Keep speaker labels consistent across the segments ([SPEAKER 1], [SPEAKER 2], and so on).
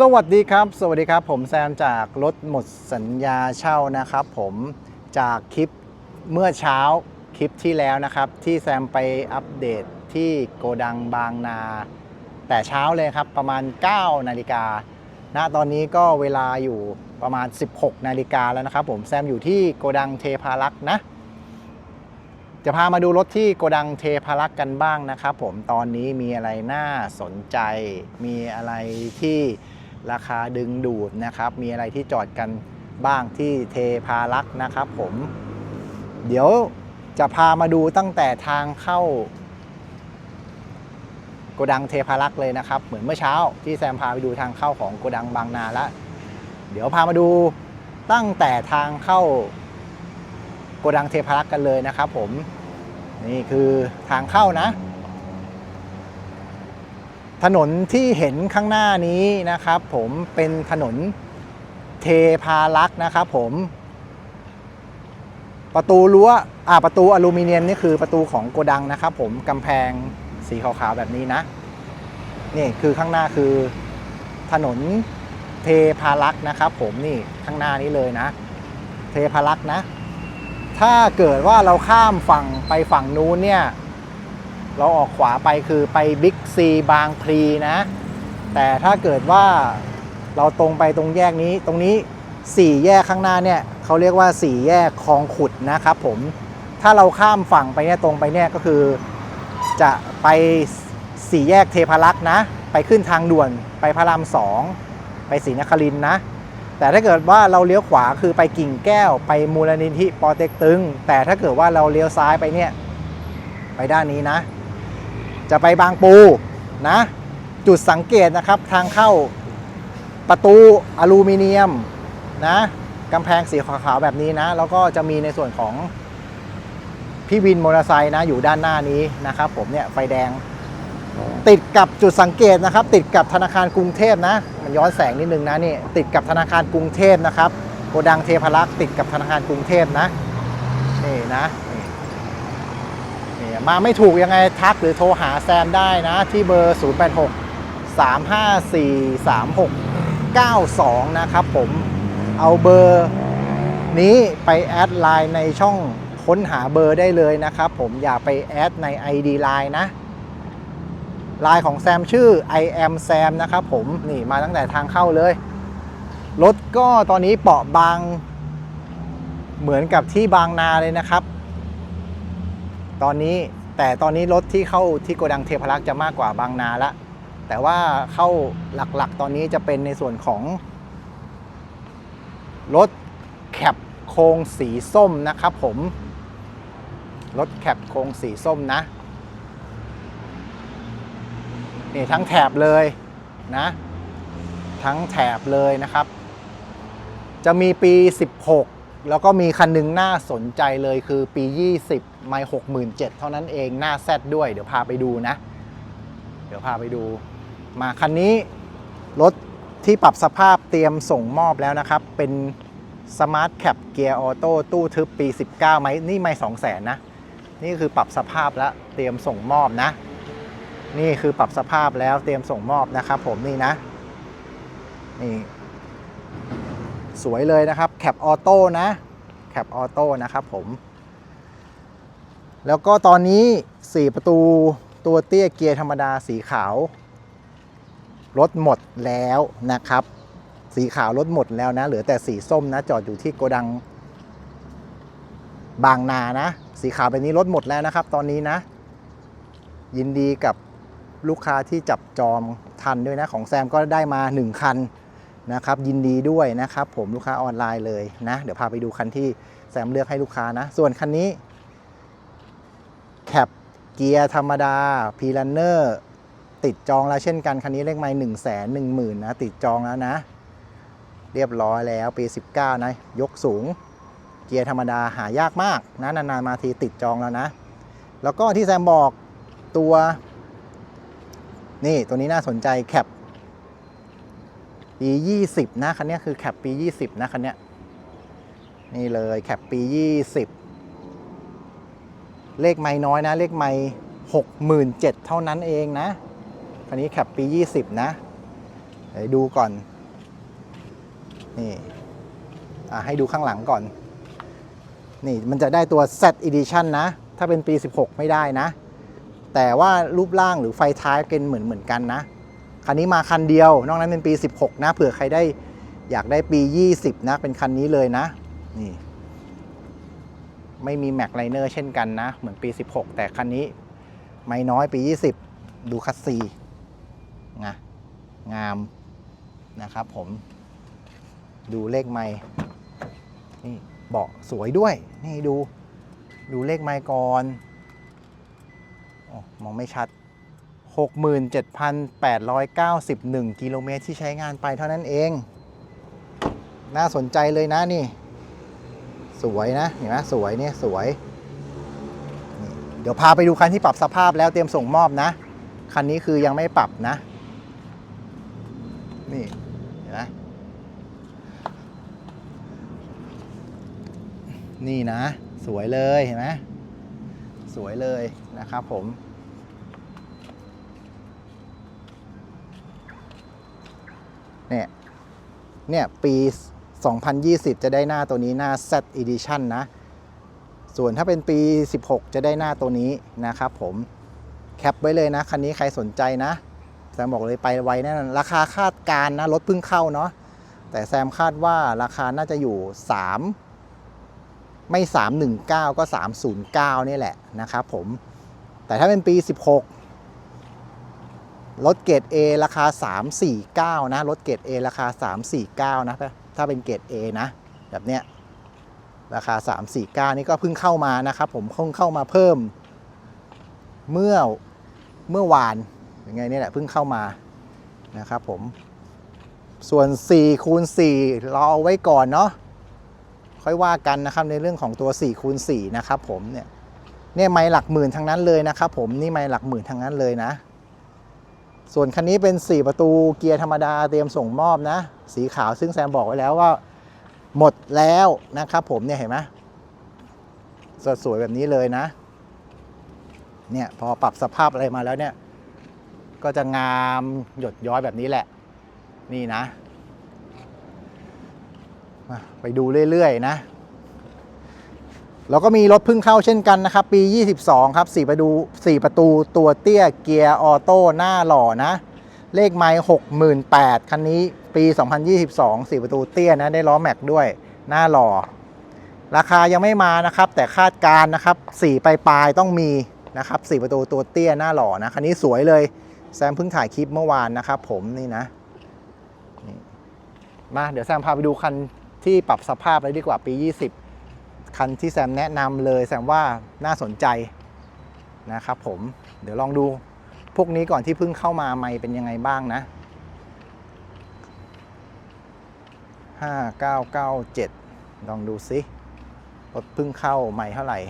[SPEAKER 1] สวัสดีครับ สวัสดีครับ ผมแซมจากรถหมดสัญญาเช่านะครับ ผมจากคลิปเมื่อเช้าคลิปที่แล้วนะครับ ที่แซมไปอัปเดตที่โกดังบางนา แต่เช้าเลยครับประมาณ 9 นาฬิกาณตอนนี้ก็เวลาอยู่ประมาณ 16 นาฬิกาแล้วนะครับ ผมแซมอยู่ที่โกดังเทพารักษ์นะ จะพามาดูรถที่โกดังเทพารักษ์กันบ้างนะครับ ผมตอนนี้มีอะไรน่าสนใจมีอะไรที่ ราคาดึงดูดนะครับ มีอะไรที่จอดกันบ้างที่เทพารักษ์นะครับผม เดี๋ยวจะพามาดูตั้งแต่ทางเข้าโกดังเทพารักษ์เลยนะครับ เหมือนเมื่อเช้าที่แซมพาไปดูทางเข้าของโกดังบางนาแล้วเดี๋ยวพามาดูตั้งแต่ทางเข้าโกดังเทพารักษ์กันเลยนะครับผม นี่คือทางเข้านะ ถนนที่เห็นข้างหน้านี้นะครับ ผมเป็นถนนเทพารักษ์นะครับ ผม ประตูรั้วอ่าประตูอลูมิเนียมนี่คือประตูของโกดังนะครับ ผมกำแพงสีขาวๆแบบนี้นะนี่คือข้างหน้าคือถนนเทพารักษ์นะครับ ผมนี่ข้างหน้านี้เลยนะ เทพารักษ์นะ ถ้าเกิดว่าเราข้ามฝั่งไปฝั่งนู้นเนี่ย เราออกขวาไปคือไปบิ๊กซีบางพลีนะ แต่ถ้าเกิดว่าเราตรงไปตรงแยกนี้ ตรงนี้สี่แยกข้างหน้าเนี่ยเขาเรียกว่าสี่แยกคลองขุดนะครับผม ถ้าเราข้ามฝั่งไปเนี่ยตรงไปเนี่ยก็คือ จะไปสี่แยกเทพารักษ์นะ ไปขึ้นทางด่วนไปพระรามสองไปศรีนครินนะ แต่ถ้าเกิดว่าเราเลี้ยวขวาคือไปกิ่งแก้ว ไปมูลนิธิปอเต็กตึง แต่ถ้าเกิดว่าเราเลี้ยวซ้ายไปเนี่ย ไปด้านนี้นะ จะไปบางปูนะ จุดสังเกตนะครับทางเข้าประตูอลูมิเนียมนะกำแพงสีขาวๆแบบนี้นะ แล้วก็จะมีในส่วนของพี่วินมอเตอร์ไซค์นะอยู่ด้านหน้านี้นะครับ ผมเนี่ยไฟแดง ติดกับจุดสังเกตนะครับ ติดกับธนาคารกรุงเทพนะ มันย้อนแสงนิดนึงนะนี่ติดกับธนาคารกรุงเทพนะครับโกดังเทพารักษ์ติดกับธนาคารกรุงเทพนะนี่นะ นี่นี่มาไม่ถูกยังไงทักหรือโทรหาแซมได้นะที่เบอร์ 086 354 3692 นะครับผมเอาเบอร์นี้ไปแอดไลน์ในช่องค้นหาเบอร์ได้เลยนะครับผมอย่าไปแอดใน ID Line นะไลน์ของแซมชื่อ I am Sam นะครับผมนี่มาตั้งแต่ทางเข้าเลย รถก็ตอนนี้เปราะบางเหมือนกับที่บางนาเลยนะครับ ตอนนี้แต่ตอนนี้รถที่เข้าที่โกดังเทพารักษ์จะมากกว่าบางนาละ แต่ว่าเข้าหลักๆ ตอนนี้จะเป็นในส่วนของ รถแคปโครงสีส้มนะครับผม รถแคปโครงสีส้มนะนี่ทั้งแถบเลยนะ ทั้งแถบเลยนะครับ จะมีปี 16 แล้วก็มีคันหนึงน่าสนใจเลยคือปี 20 ไม่67,000 เท่านั้นเองหน้าแซดด้วย เดี๋ยวพาไปดูนะ เดี๋ยวพาไปดู มาคันนี้รถที่ปรับสภาพเตรียมส่งมอบแล้วนะครับ เป็น Smart Cap เกียร์ออโต้ตู้ทึบปี 19 ไหมนี่ไม่2 0 0 0 0นนะ นี่คือปรับสภาพแล้วเตรียมส่งมอบนะ นี่คือปรับสภาพแล้วเตรียมส่งมอบนะครับผมนี่นะ นี่ สวยเลยนะครับแคปออโต้นะแคปออโต้นะครับผม แล้วก็ตอนนี้ 4 ประตูตัวเตี้ยเกียร์ธรรมดาสีขาวรถหมดแล้วนะครับ สีขาวรถหมดแล้วนะ เหลือแต่สีส้มนะ จอดอยู่ที่โกดัง บางนานะ สีขาวแบบนี้รถหมดแล้วนะครับ ตอนนี้นะ ยินดีกับลูกค้าที่จับจองทันด้วยนะ ของแซมก็ได้มา 1 คัน นะครับยินดีด้วยนะครับผมลูกค้าออนไลน์เลยนะเดี๋ยวพาไปดูคันที่แซมเลือกให้ลูกค้านะ ส่วนคันนี้แคปเกียร์ธรรมดาพีลันเนอร์ติดจองแล้วเช่นกันคันนี้เลขไม้หนึ่งแสนหนึ่งหมื่นนะติดจองแล้วนะ เรียบร้อยแล้วปี 19 นะ ยกสูง เกียร์ธรรมดาหายากมากนะนานๆมาทีติดจองแล้วนะ แล้วก็ที่แซมบอกตัว นี่ตัวนี้น่าสนใจแคป ปี 20 นะคันนี้คือแคปปี 20 นะคันนี้นี่เลยแคปปี 20 เลขไม่น้อยนะ เลขไม่67,000 เท่านั้นเองนะ คันนี้แคปปี 20 นะเดี๋ยวดูก่อน นี่อะให้ดูข้างหลังก่อน นี่มันจะได้ตัว Z Edition นะ ถ้าเป็นปี 16 ไม่ได้นะ แต่ว่ารูปร่างหรือไฟท้ายเป็นเหมือนเหมือนกันนะ คันนี้มาคันเดียว นอกนั้นเป็นปี 16 นะ เผื่อใครได้อยากได้ปี 20 นะ เป็นคันนี้เลยนะ นี่ ไม่มีแม็กไลเนอร์เช่นกันนะ เหมือนปี 16 แต่คันนี้ ไม่น้อยปี 20 ดูคัสซีนะงามนะครับผม ดูเลขไม่นี่เบาะสวยด้วย นี่ดู ดูเลขไมล์ก่อน โอ้ มองไม่ชัด 67,891 กิโลเมตรที่ใช้งานไปเท่านั้นเอง น่าสนใจเลยนะนี่ สวยนะ เห็นไหมสวยเนี่ยสวย เดี๋ยวพาไปดูคันที่ปรับสภาพแล้วเตรียมส่งมอบนะ คันนี้คือยังไม่ปรับนะ นี่เห็นไหมนี่นะ สวยเลยเห็นไหมสวยเลยนะครับผม เนี่ยเนี่ยปี 2020 จะได้หน้าตัวนี้หน้า Z Edition นะ ส่วนถ้าเป็นปี 16 จะได้หน้าตัวนี้นะครับผมแคปไว้เลยนะ คันนี้ใครสนใจนะ แซมบอกเลยไปไวแน่นอนราคาคาดการณ์นะรถเพิ่งเข้าเนาะแต่แซมคาดว่าราคาน่าจะอยู่ 3 ไม่ 319 ก็ 309 นี่แหละนะครับผมแต่ถ้าเป็นปี 16 รถเกรด A ราคา 349 นะ รถเกรด A ราคา 349 นะถ้าถ้าเป็นเกรด A นะ แบบเนี้ย ราคา 349 นี่ก็เพิ่งเข้ามานะครับผมเพิ่งเข้ามาเพิ่ม เมื่อเมื่อวานยังไงนี่แหละเพิ่งเข้ามานะครับผม ส่วน 4 คูณ 4 เราเอาไว้ก่อนเนาะ ค่อยว่ากันนะครับในเรื่องของตัว 4 คูณ 4 นะครับผมเนี่ย เนี่ยไม้หลักหมื่นทั้งนั้นเลยนะครับผม นี่ไม้หลักหมื่นทั้งนั้นเลยนะ ส่วนคันนี้เป็น 4 ประตูเกียร์ธรรมดาเตรียมส่งมอบนะ สีขาวซึ่งแซมบอกไว้แล้วว่าหมดแล้วนะครับผมเนี่ยเห็นไหมสสวยแบบนี้เลยนะ เนี่ยพอปรับสภาพอะไรมาแล้วเนี่ย ก็จะงามหยดย้อยแบบนี้แหละ นี่นะมาไปดูเรื่อยๆนะ แล้วก็มีรถเพึ่งเข้าเช่นกันนะครับ ปี 22 ครับ 4 ประตู4ประตูตัวเตี้ยเกียร์ออโต้หน้าหล่อนะ เลขไม้68,000 คันนี้ปี 2022 4 ประตูเตี้ยนะ ได้ล้อแม็กด้วยหน้าหล่อ ราคายังไม่มานะครับ แต่คาดการนะครับ4ปลายๆต้องมีนะครับ 4 ประตูตัวเตี้ยหน้าหล่อนะ คันนี้สวยเลย แซมเพิ่งถ่ายคลิปเมื่อวานนะครับผมนี่นะมาเดี๋ยวแซมพาไปดูคันที่ปรับสภาพเลยดีกว่าปี 20 คันที่แซมแนะนำเลยแซมว่าน่าสนใจนะครับผมเดี๋ยวลองดูพวกนี้ก่อนที่เพิ่งเข้ามาไม่เป็นยังไงบ้างนะ 5997 ลองดูซิรถเพิ่งเข้าไม่เท่าไหร่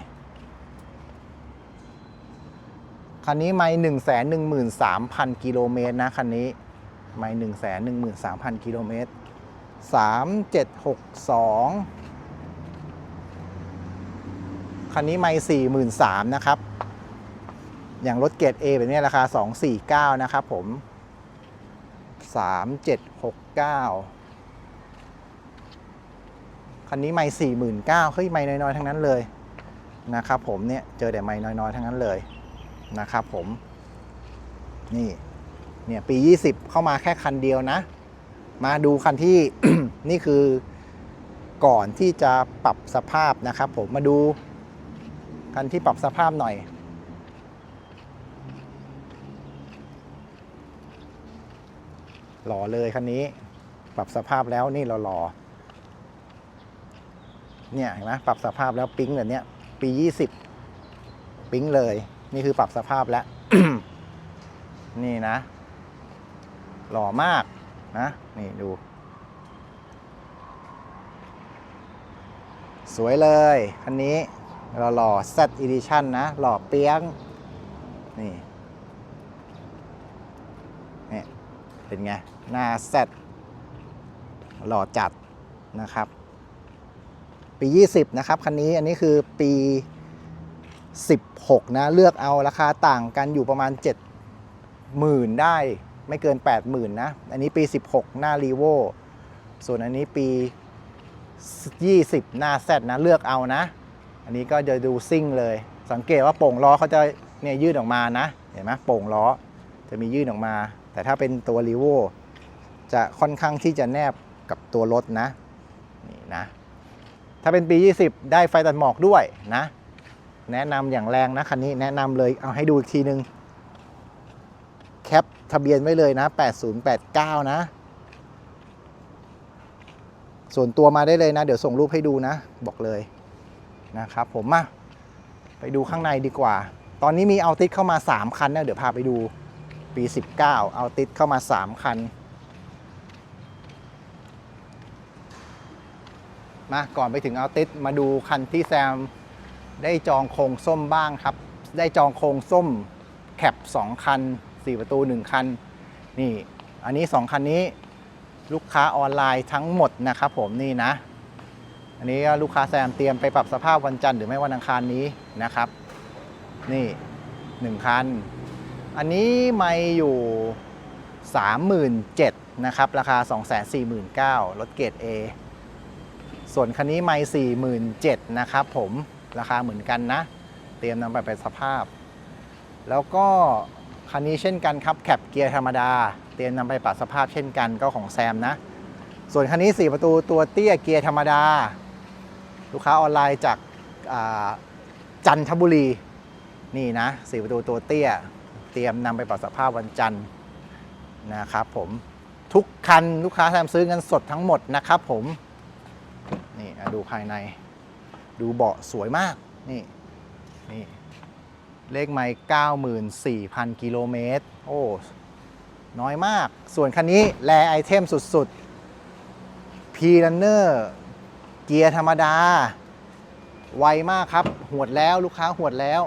[SPEAKER 1] คันนี้ไม่หนึ่งแสนหนึ่งหมื่นสามพันกิโลเมตรนะ คันนี้ไม่หนึ่งแสนหนึ่งหมื่นสามพันกิโลเมตรสามเจ็ดหกสอง คันนี้ไม่สี่หมื่นสามนะครับ อย่างรถเกรด A แบบนี้ราคาสองสี่เก้านะครับผมสามเจ็ดหกเก้าคันนี้ไม่สี่หมื่นเก้าเฮ้ยไม่น้อยๆ ทั้งนั้นเลยนะครับผมเนี่ยเจอแต่ไม่น้อยๆ ทั้งนั้นเลยนะครับผมนี่เนี่ยปี 20 เข้ามาแค่คันเดียวนะ มาดูคันที่นี่คือก่อนที่จะปรับสภาพนะครับผมมาดู คันที่ปรับสภาพหน่อย หล่อเลยคันนี้ ปรับสภาพแล้วนี่เราหล่อเนี่ยเห็นไหมปรับสภาพแล้วปิ๊งแบบเนี้ยปี 20 ปิ๊งเลย นี่คือปรับสภาพแล้ว นี่นะ หล่อมากนะ นี่ดู สวยเลย คันนี้ เราหล่อ Z Edition นะ หล่อเปียง นี่นี่เป็นไง หน้า Z หล่อจัดนะครับ ปี 20 นะครับ คันนี้อันนี้คือปี 16 นะ เลือกเอาราคาต่างกันอยู่ประมาณ 70,000 ได้ไม่เกิน 80,000 นะ อันนี้ปี 16 หน้ารีโวส่วนอันนี้ปี 20 หน้าแซดนะ เลือกเอานะ อันนี้ก็จะดูซิ่งเลย สังเกตว่าโป่งล้อเขาจะเนี่ยยืดออกมานะ เห็นไหมโป่งล้อจะมียืดออกมา แต่ถ้าเป็นตัวรีโวจะค่อนข้างที่จะแนบกับตัวรถนะนี่นะ ถ้าเป็นปี 20 ได้ไฟตัดหมอกด้วยนะ แนะนำอย่างแรงนะคันนี้แนะนำเลยเอาให้ดูอีกทีนึงแคปทะเบียนไว้เลยนะ 8089 นะ ส่วนตัวมาได้เลยนะ เดี๋ยวส่งรูปให้ดูนะ บอกเลย นะครับผมมาไปดูข้างในดีกว่า ตอนนี้มีเอาติดเข้ามา 3 คันนะเดี๋ยวพาไปดูปี 19 เอาติดเข้ามา 3 คัน มาก่อนไปถึงเอาติดมาดูคันที่แซมได้จองโครงส้มบ้างครับ ได้จองโครงส้มแคป2 คัน 4 ประตู 1 คัน นี่ อันนี้ 2 คันนี้ลูกค้าออนไลน์ทั้งหมดนะครับผมนี่นะ อันนี้ลูกค้าแซมเตรียมไปปรับสภาพวันจันทร์หรือไม่วันอังคารนี้นะครับ นี่1คัน อันนี้ไม่อยู่ 37,000นะครับ ราคา 249,000รถเกรด A ส่วนคันนี้ไม่47,000นะครับผมราคาเหมือนกันนะ เตรียมนำไปเป็นสภาพ แล้วก็คันนี้เช่นกันครับแคปเกียร์ธรรมดา เตรียมนำไปปรับสภาพเช่นกันก็ของแซมนะ ส่วนคันนี้ 4 ประตูตัวเตี้ยเกียร์ธรรมดา ลูกค้าออนไลน์จากจันทบุรีนี่นะ4ประตูตัวเตี้ย เตรียมนำไปปรับสภาพวันจันทร์นะครับผมทุกคันลูกค้าแซมซื้อเงินสดทั้งหมดนะครับผมนี่ดูภายใน ดูเบาะสวยมากนี่นี่เลขไมล์94,000 กิโลเมตร โอ้ น้อยมาก ส่วนคันนี้แลไอเทมสุดๆ P Runner เกียร์ธรรมดา ไวมากครับ หวดแล้วลูกค้าหวดแล้ว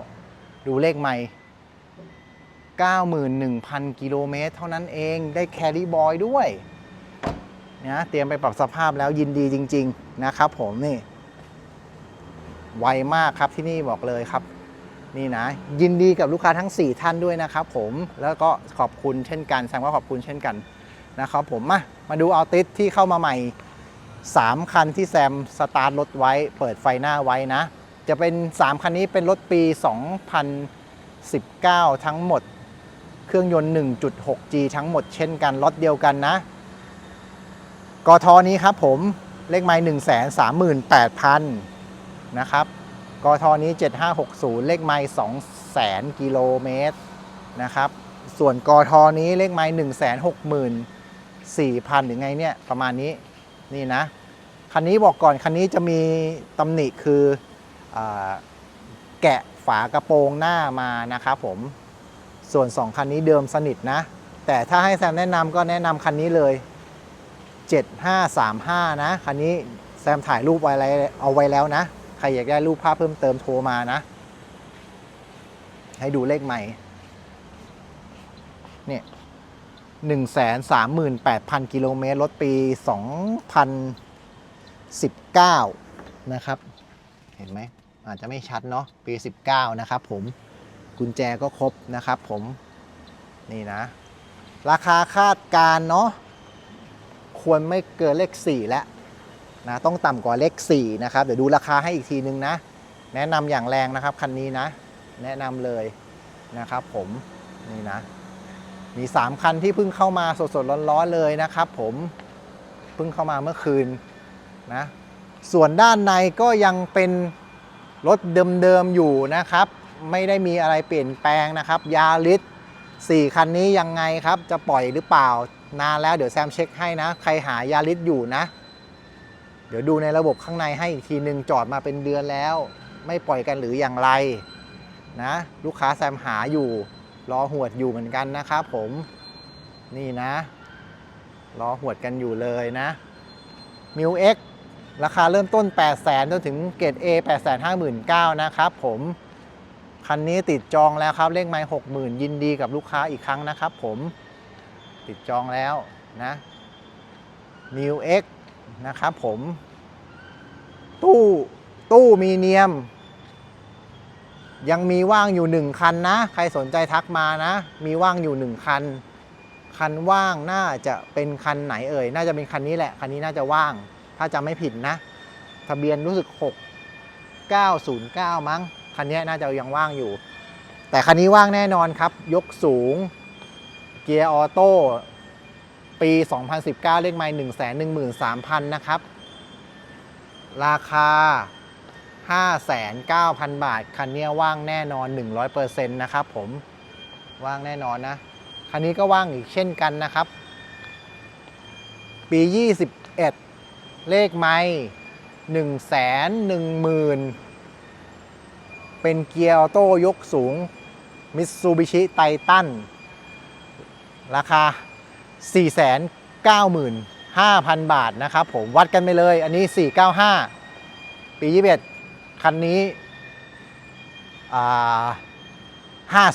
[SPEAKER 1] ดูเลขไมล์91,000 กิโลเมตรเท่านั้นเองได้แคริบอยด้วยนะเตรียมไปปรับสภาพแล้วยินดีจริง ๆ นะครับผมนี่ ไวมากครับที่นี่บอกเลยครับ นี่นะ ยินดีกับลูกค้าทั้ง 4 ท่านด้วยนะครับผมแล้วก็ขอบคุณเช่นกันแซมก็ขอบคุณเช่นกันนะครับผมมามาดูเอาติสที่เข้ามาใหม่ 3 คันที่แซมสตาร์ทรถไว้ เปิดไฟหน้าไว้นะ จะเป็น 3 คันนี้เป็นรถปี 2019 ทั้งหมด เครื่องยนต์ 1.6G ทั้งหมดเช่นกันรถเดียวกันนะ กทนี้ครับผมเลขไม้1 3 8 0 0 0 นะครับ กทนี้ 7560 เลขไม้2 0 0 0 0กิโลเมตรนะครับ ส่วนกทนี้เลขไม้1 6 4 0 0 0 หรือไงเนี่ย ประมาณนี้ นี่นะ คันนี้บอกก่อน คันนี้จะมีตำหนิคืออแกะฝากระโปรงหน้ามานะครับผม ส่วน 2 คันนี้เดิมสนิทนะ แต่ถ้าให้แซมแนะนำก็แนะนำคันนี้เลย 7535 นะ คันนี้แซมถ่ายรูปไว้เอาไว้แล้วนะ ใครอยากได้รูปภาพเพิ่มเติมโทรมานะ ให้ดูเลขใหม่เนี่ย หนึ่งแสนสามหมื่นแปดพันกิโลเมตร รถปีสองพันสิบเก้านะครับ เห็นไหม อาจจะไม่ชัดเนาะ ปี 19 นะครับผม กุญแจก็ครบนะครับผม นี่นะ ราคาคาดการเนาะ ควรไม่เกินเลข 4 แล้วนะ ต้องต่ำกว่าเลข 4 นะครับ เดี๋ยวดูราคาให้อีกทีนึงนะ แนะนำอย่างแรงนะครับ คันนี้นะ แนะนำเลยนะครับผม นี่นะ มี 3 คันที่เพิ่งเข้ามาสดๆร้อนๆเลยนะครับ ผมเพิ่งเข้ามาเมื่อคืนนะส่วนด้านในก็ยังเป็นรถเดิมๆอยู่นะครับ ไม่ได้มีอะไรเปลี่ยนแปลงนะครับยาริส4คันนี้ยังไงครับ จะปล่อยหรือเปล่านานแล้วเดี๋ยวแซมเช็คให้นะ ใครหายาริสอยู่นะ เดี๋ยวดูในระบบข้างในให้อีกทีหนึ่งจอดมาเป็นเดือนแล้ว ไม่ปล่อยกันหรืออย่างไรนะ ลูกค้าแซมหาอยู่ รอหวดอยู่เหมือนกันนะครับผมนี่นะ รอหวดกันอยู่เลยนะมิวเอ็กราคาเริ่มต้น 8 0 0 0 0 0จนถึงเกรด A 8 5 9 0 0 0นะครับผมคันนี้ติดจองแล้วครับ เลขไม้60,000 ยินดีกับลูกค้าอีกครั้งนะครับผมติดจองแล้วนะ New X นะครับผม ตู้ตู้มีเนียม ยังมีว่างอยู่ 1 คันนะ ใครสนใจทักมานะ มีว่างอยู่ 1 คัน คันว่างน่าจะเป็นคันไหนเอ่ย น่าจะเป็นคันนี้แหละ คันนี้น่าจะว่าง ถ้าจำไม่ผิดนะ ทะเบียนรู้สึก 6909 มั้ง คันนี้น่าจะยังว่างอยู่ แต่คันนี้ว่างแน่นอนครับ ยกสูง เกียร์ออโต้ ปี 2019 เลขไมล์113,000 นะครับ ราคา 59,000 บาท คันนี้ว่างแน่นอน 100%นะครับผมว่างแน่นอนนะ คันนี้ก็ว่างอีกเช่นกันนะครับ ปี 21 เลขไม้1 1 0 0 0 0 เป็นเกียร์ออโต้ยกสูงมิตซูบิชิไททันราคา 495,000 บาทนะครับผมวัดกันไปเลยอันนี้ 495 ปี 21 คันนี้อ่า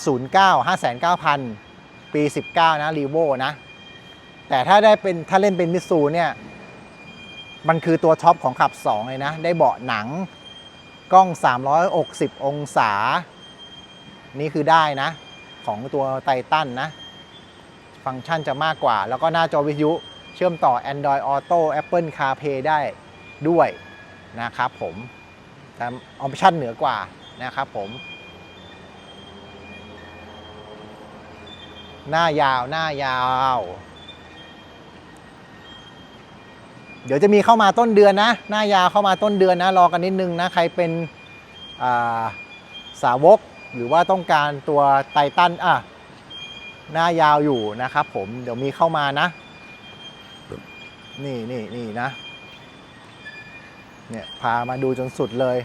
[SPEAKER 1] 509 509,000ปี19นะรีโวนะ แต่ถ้าได้เป็นถ้าเล่นเป็นมิตซูเนี่ย มันคือตัวท็อปของขับ2เลยนะ ได้เบาะหนังกล้อง 360 องศา นี่คือได้นะ ของตัวไททันนะ ฟังก์ชันจะมากกว่า แล้วก็หน้าจอวิทยุเชื่อมต่อ Android Auto Apple CarPlay ได้ด้วยนะครับผม แต่ออปชั่นเหนือกว่านะครับผม หน้ายาวหน้ายาว เดี๋ยวจะมีเข้ามาต้นเดือนนะ หน้ายาวเข้ามาต้นเดือนนะ รอกันนิดนึงนะ ใครเป็นาสาวกหรือว่าต้องการตัวไททันอะหน้ายาวอยู่นะครับผมเดี๋ยวมีเข้ามานะ นี่นี่นี่นะ เนี่ยพามาดูจนสุดเลย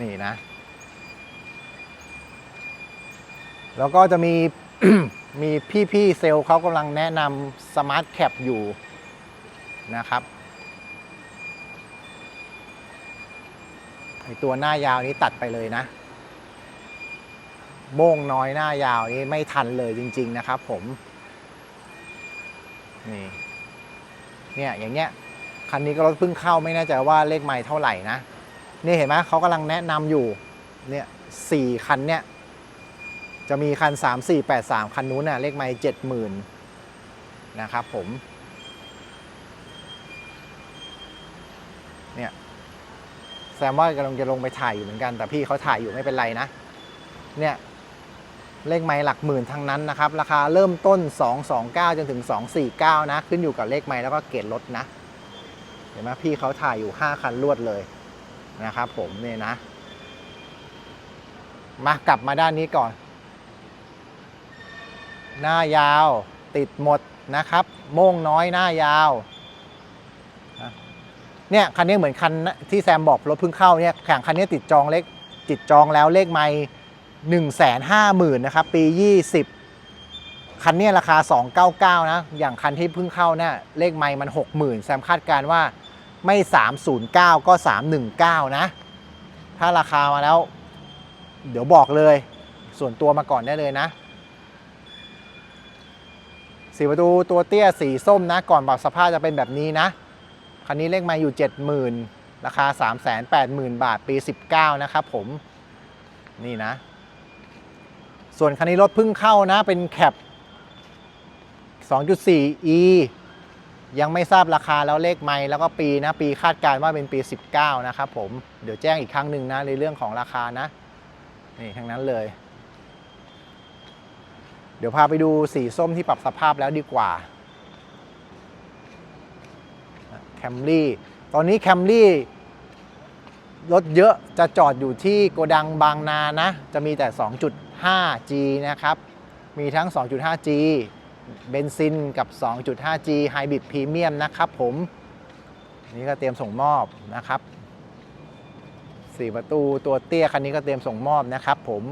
[SPEAKER 1] นี่นะ แล้วก็จะมีมีพี่ๆเซลล์เขากำลังแนะนำสมาร์ทแคปอยู่นะครับไอตัวหน้ายาวนี้ตัดไปเลยนะโม่งน้อยหน้ายาวนี้ไม่ทันเลยจริง ๆ นะครับผม นี่ เนี่ยอย่างเงี้ยคันนี้ก็รถเพิ่งเข้าไม่แน่ใจว่าเลขไมล์เท่าไหร่นะนี่เห็นไหมเขากำลังแนะนำอยู่เนี่ยสี่คันเนี่ยจะมีคัน 3 4 8 3 คันนู้นน่ะเลขไมล์70,000นะครับผมเนี่ยแซมว่ากำลังจะลงไปถ่ายอยู่เหมือนกัน แต่พี่เขาถ่ายอยู่ไม่เป็นไรนะเนี่ย เลขไมล์หลักหมื่นทั้งนั้นนะครับ ราคาเริ่มต้น 229 จนถึง 249 นะ ขึ้นอยู่กับเลขไมล์แล้วก็เกรดรถนะ เห็นไหมพี่เขาถ่ายอยู่ 5 คันรวดเลยนะครับผมเนี่ยนะ มากลับมาด้านนี้ก่อน หน้ายาวติดหมดนะครับ โม่งน้อยหน้ายาวเนี่ยคันนี้เหมือนคันที่แซมบอกรถเพิ่งเข้าเนี่ยแข่งคันนี้ติดจองเลขติดจองแล้วเลขไม่ หนึ่งแสนห้าหมื่นนะครับปี 20 คันนี้ราคา 299 นะ อย่างคันที่เพิ่งเข้าเนี่ยเลขไม่มัน 60,000 แซมคาดการว่าไม่ 309 ก็ 319 นะ ถ้าราคามาแล้ว เดี๋ยวบอกเลย ส่วนตัวมาก่อนได้เลยนะสีประตูตัวเตี้ยสีส้มนะ ก่อนปรับสภาพจะเป็นแบบนี้นะ คันนี้เลขมาอยู่ 70,000 ราคา 380,000 บาทปี 19 นะครับผม นี่นะ ส่วนคันนี้รถเพิ่งเข้านะเป็นแคป 2.4e ยังไม่ทราบราคาแล้วเลขไม่แล้วก็ปีนะ ปีคาดการณ์ว่าเป็นปี 19 นะครับผม เดี๋ยวแจ้งอีกครั้งหนึ่งนะ ในเรื่องของราคานะ นี่ทั้งนั้นเลย เดี๋ยวพาไปดูสีส้มที่ปรับสภาพแล้วดีกว่าแคมรี่ตอนนี้แคมรี่รถเยอะจะจอดอยู่ที่โกดังบางนานะ จะมีแต่ 2 จุด 5G นะครับ มีทั้ง 2.5G เบนซินกับ 2.5G Hybrid Premium นะครับผม นี่ก็เตรียมส่งมอบนะครับ4ประตูตัวเตี้ยคันนี้ก็เตรียมส่งมอบนะครับผม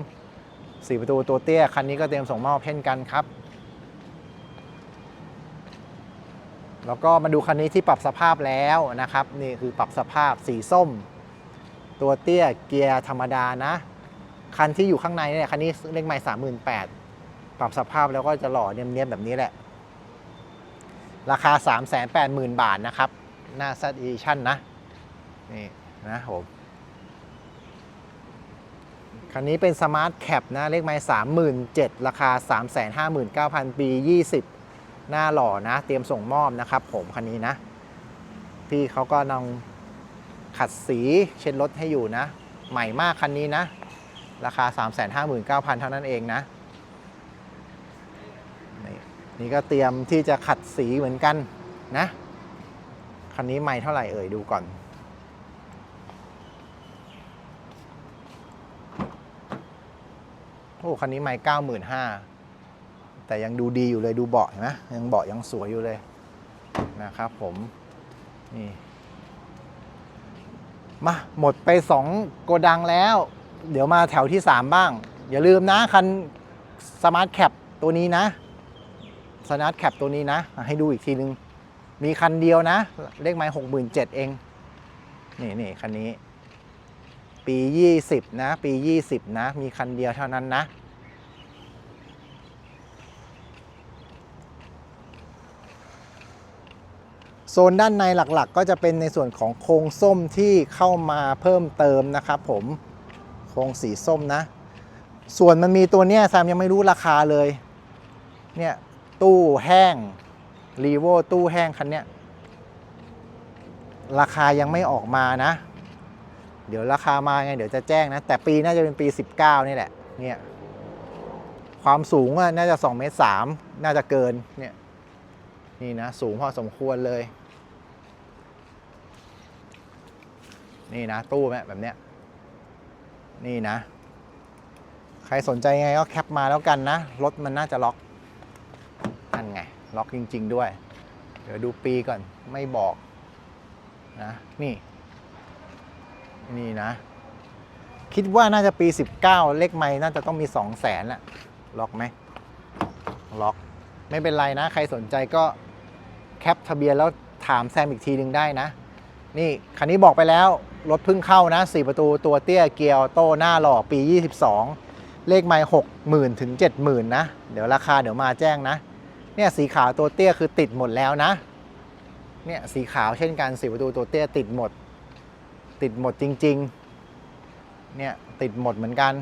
[SPEAKER 1] 4ประตูตัวเตี้ยคันนี้ก็เตรียมส่งมอบเช่นกันครับ แล้วก็มาดูคันนี้ที่ปรับสภาพแล้วนะครับ นี่คือปรับสภาพสีส้ม ตัวเตี้ยเกียร์ธรรมดานะ คันที่อยู่ข้างในเนี่ยคันนี้เลขไม้สามหมื่นแปดปรับสภาพแล้วก็จะหล่อเนียมๆแบบนี้แหละ ราคา 3 8 0 0 0 0 บาทนะครับ หน้าซัดอีชั่นนะ นี่นะผม คันนี้เป็นสมาร์ทแคปนะ เลขไม้สามหมื่นเจ็ดราคา 3 5 9 0 0 0 ปี 20 หน้าหล่อนะ เตรียมส่งมอบนะครับผม คันนี้นะ พี่เขาก็นองขัดสีเช็ดรถให้อยู่นะ ใหม่มากคันนี้นะ ราคา 3 5 9 0 0 0 เท่านั้นเองนะ นี่ก็เตรียมที่จะขัดสีเหมือนกันนะ คันนี้ไม่เท่าไหร่เอ่ยดูก่อน โอ้คันนี้ไม่เก้าหมื่นห้าแต่ยังดูดีอยู่เลยดูเบาะเห็นไหมยังเบาะยังสวยอยู่เลยนะครับผม นี่ มา หมดไป 2 โกดังแล้ว เดี๋ยวมาแถวที่ 3 บ้าง อย่าลืมนะ คันสมาร์ทแคปตัวนี้นะสมาร์ทแคปตัวนี้นะ ให้ดูอีกทีนึง มีคันเดียวนะ เลขไม้หกหมื่นเจ็ดเอง นี่นี่คันนี้ ปี 20 นะ ปี 20 นะ มีคันเดียวเท่านั้นนะ โซนด้านในหลักๆ ก็จะเป็นในส่วนของโครงส้มที่เข้ามาเพิ่มเติมนะครับผม โครงสีส้มนะ ส่วนมันมีตัวเนี้ยแซมยังไม่รู้ราคาเลย เนี่ย ตู้แห้งรีโวตู้แห้งคันเนี้ยราคายังไม่ออกมานะ เดี๋ยวราคามาไง เดี๋ยวจะแจ้งนะ แต่ปีน่าจะเป็นปี 19 นี่แหละ เนี่ย ความสูงอะน่าจะ2เมตร3น่าจะเกิน เนี่ย นี่นะ สูงพอสมควรเลย นี่นะ ตู้แบบเนี้ย นี่นะ ใครสนใจไงก็แคปมาแล้วกันนะ รถมันน่าจะล็อกนั่นไง ล็อกจริง ๆ ด้วย เดี๋ยวดูปีก่อนไม่บอกนะ นี่ นี่นะ คิดว่าน่าจะปี 19 เลขไม่น่าจะต้องมี 2 0 0แสนแหละล็อกไหมล็อกไม่เป็นไรนะ ใครสนใจก็แคปทะเบียนแล้วถามแซมอีกทีหนึ่งได้นะ นี่คันนี้บอกไปแล้ว รถเพิ่งเข้านะ 4 ประตูตัวเตี้ยเกียร์โต้หน้าหล่อปี 22 เลขไม่60,000ถึง70,000นะ เดี๋ยวราคาเดี๋ยวมาแจ้งนะ เนี่ยสีขาวตัวเตี้ยคือติดหมดแล้วนะ เนี่ยสีขาวเช่นกันสีประตูตัวเตี้ยติดหมด ติดหมดจริง ๆ เนี่ยติดหมดเหมือนกัน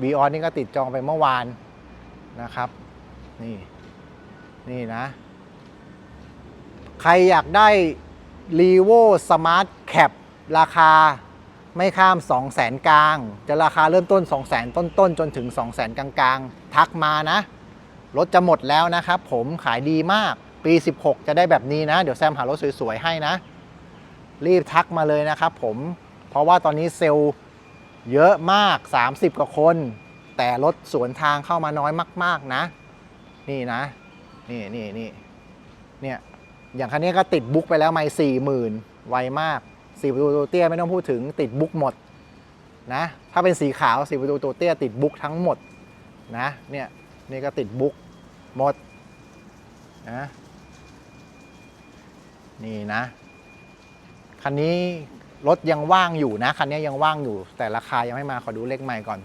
[SPEAKER 1] บีออนนี่ก็ติดจองไปเมื่อวานนะครับ นี่ นี่นะ ใครอยากได้ r e v o Smart Cap ร ราคาไม่ข้าม 2 0 0แสนกลาง จะราคาเริ่มต้น 2 0 0แสนต้นๆ จนถึง 2 0 0แสนกลางๆ ทักมานะ รถจะหมดแล้วนะครับ ผมขายดีมากปี 16 จะได้แบบนี้นะ เดี๋ยวแซมหารถสวยๆ ให้นะ รีบทักมาเลยนะครับผม เพราะว่าตอนนี้เซลล์เยอะมาก 30 กว่าคน แต่รถสวนทางเข้ามาน้อยมาก ๆนะ นี่นะ นี่นี่นี่เนี่ย อย่างคันนี้ก็ติดบุ๊กไปแล้วไม่สี่หมื่นไวมาก สีประตูตัวเตี้ยไม่ต้องพูดถึงติดบุ๊กหมดนะถ้าเป็นสีขาวสีประตูตัวเตี้ยติดบุ๊กทั้งหมดนะเนี่ยนี่ก็ติดบุ๊กหมดนะนี่นะ คันนี้รถยังว่างอยู่นะ คันนี้ยังว่างอยู่ แต่ราคายังไม่มาขอดูเลขใหม่ก่อน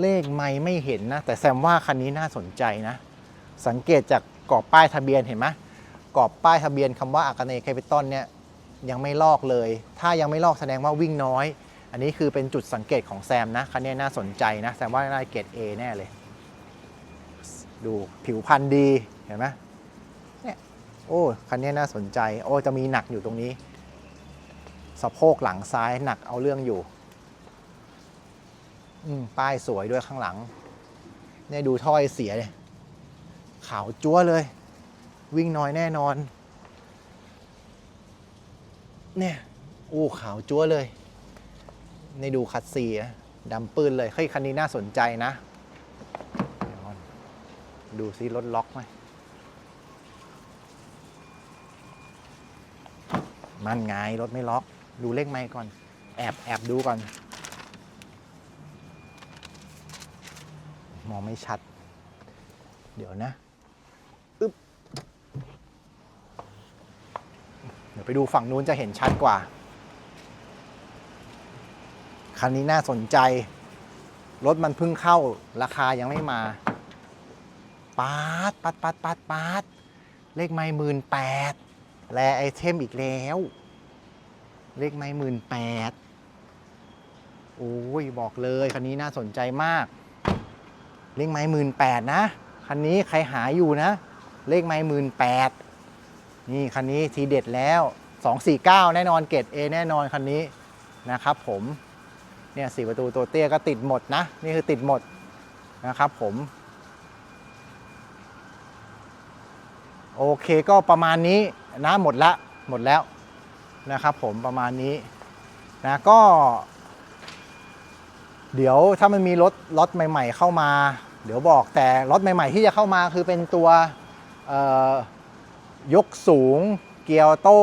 [SPEAKER 1] เลขไม่ไม่เห็นนะ แต่แซมว่าคันนี้น่าสนใจนะ สังเกตจากกรอบป้ายทะเบียนเห็นไหม กรอบป้ายทะเบียนคำว่าอากาเนแคปิตอลเนี่ยยังไม่ลอกเลย ถ้ายังไม่ลอกแสดงว่าวิ่งน้อย อันนี้คือเป็นจุดสังเกตของแซมนะคันนี้น่าสนใจนะแซมว่าน่าเกรด A แน่เลย ดูผิวพันธุ์ดีเห็นไหมเนี่ยโอ้คันนี้น่าสนใจ โอ้จะมีหนักอยู่ตรงนี้ สะโพกหลังซ้ายหนักเอาเรื่องอยู่อืป้ายสวยด้วยข้างหลังเนี่ยดูถ้อยเสียเนี่ยขาวจั๊วเลย วิ่งน้อยแน่นอน เนี่ยโอ้ขาวจั๊วเลย ในดูคัดซีนะดำปืนเลยเฮ้ยคันนี้น่าสนใจนะ ดูซิรถล็อกไหมมันไงรถไม่ล็อก ดูเลขไม่ก่อน แอบแอบดูก่อน มองไม่ชัด เดี๋ยวนะอึ๊บเดี๋ยว ไปดูฝั่งนู้นจะเห็นชัดกว่า คันนี้น่าสนใจ รถมันเพิ่งเข้าราคายังไม่มาปาดปัดปัดปัดปัดเลขไม่หมื่นแปดแลไอเทมอีกแล้ว เลขไม่หมื่นแปดโอ้ยบอกเลยคันนี้น่าสนใจมาก เลขไม้หมื่นแปดนะ คันนี้ใครหาอยู่นะ เลขไม้หมื่นแปด นี่คันนี้ทีเด็ดแล้ว 249 แน่นอนเกรด A แน่นอนคันนี้นะครับผมเนี่ยสี่ประตูตัวเตี้ยก็ติดหมดนะ นี่คือติดหมดนะครับผม โอเคก็ประมาณนี้นะหมดละหมดแล้วนะครับผมประมาณนี้นะก็ เดี๋ยวถ้ามันมีรถรถใหม่ ๆ เข้ามา เดี๋ยวบอกแต่รถใหม่ ๆ ที่จะเข้ามาคือเป็นตัวเอ่อ ยกสูงเกียร์โต้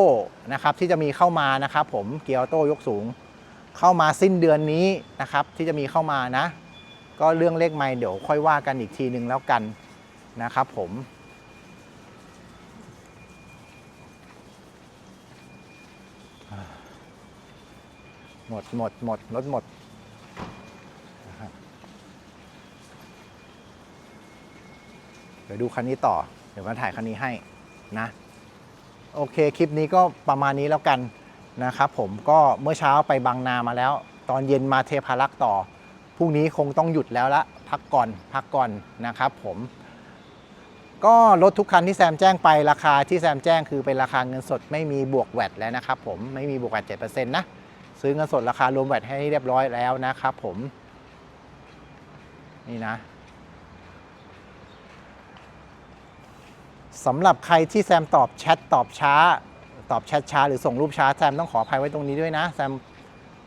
[SPEAKER 1] นะครับที่จะมีเข้ามานะครับผมเกียร์โต้ยกสูง เข้ามาสิ้นเดือนนี้นะครับที่จะมีเข้ามานะ ก็เรื่องเลขไม่เดี๋ยวค่อยว่ากันอีกทีหนึ่งแล้วกันนะครับผมหมดหมดหมดรถหมดเดี๋ยวดูคันนี้ต่อ เดี๋ยวมาถ่ายคันนี้ให้ นะโอเคคลิปนี้ก็ประมาณนี้แล้วกันนะครับผมก็เมื่อเช้าไปบางนามาแล้ว ตอนเย็นมาเทพารักษ์ต่อพรุ่งนี้คงต้องหยุดแล้วละพักก่อนพักก่อนนะครับผมก็รถทุกคันที่แซมแจ้งไปราคาที่แซมแจ้งคือเป็นราคาเงินสดไม่มีบวกแวดแล้วนะครับผมไม่มีบวกแวด7%นะซื้อเงินสดราคารวมแวดให้เรียบร้อยแล้วนะครับผมนี่นะ สำหรับใครที่แซมตอบแชทตอบช้า ตอบแชทช้าหรือส่งรูปช้าแซมต้องขออภัยไว้ตรงนี้ด้วยนะแซม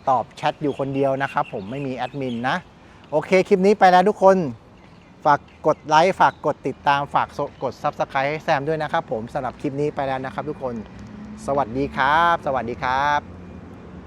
[SPEAKER 1] ตอบแชทอยู่คนเดียวนะครับผมไม่มีแอดมินนะ โอเคคลิปนี้ไปแล้วทุกคน ฝากกดไลค์ฝากกดติดตามฝากกด Subscribe ให้แซมด้วยนะครับผมสำหรับคลิปนี้ไปแล้วนะครับทุกคน สวัสดีครับ สวัสดีครับ